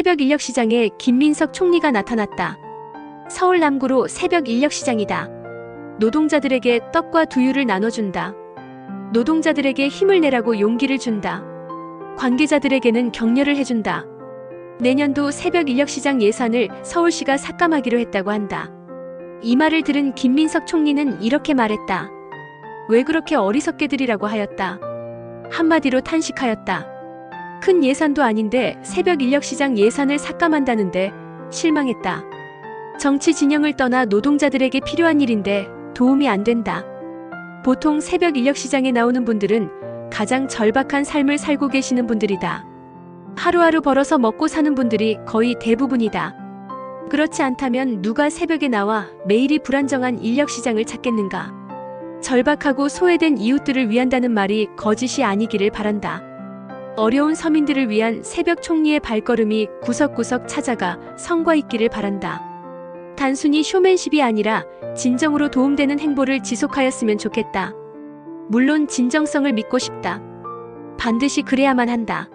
새벽 인력 시장에 김민석 총리가 나타났다. 서울 남구로 새벽 인력 시장이다. 노동자들에게 떡과 두유를 나눠준다. 노동자들에게 힘을 내라고 용기를 준다. 관계자들에게는 격려를 해준다. 내년도 새벽 인력시장 예산을 서울시가 삭감하기로 했다고 한다. 이 말을 들은 김민석 총리는 이렇게 말했다. 왜 그렇게 어리석게들이라고 하였다. 한마디로 탄식하였다. 큰 예산도 아닌데 새벽 인력시장 예산을 삭감한다는데 실망했다. 정치 진영을 떠나 노동자들에게 필요한 일인데 도움이 안 된다. 보통 새벽 인력시장에 나오는 분들은 가장 절박한 삶을 살고 계시는 분들이다. 하루하루 벌어서 먹고 사는 분들이 거의 대부분이다. 그렇지 않다면 누가 새벽에 나와 매일이 불안정한 인력시장을 찾겠는가? 절박하고 소외된 이웃들을 위한다는 말이 거짓이 아니기를 바란다. 어려운 서민들을 위한 새벽 총리의 발걸음이 구석구석 찾아가 성과 있기를 바란다. 단순히 쇼맨십이 아니라 진정으로 도움되는 행보를 지속하였으면 좋겠다. 물론 진정성을 믿고 싶다. 반드시 그래야만 한다.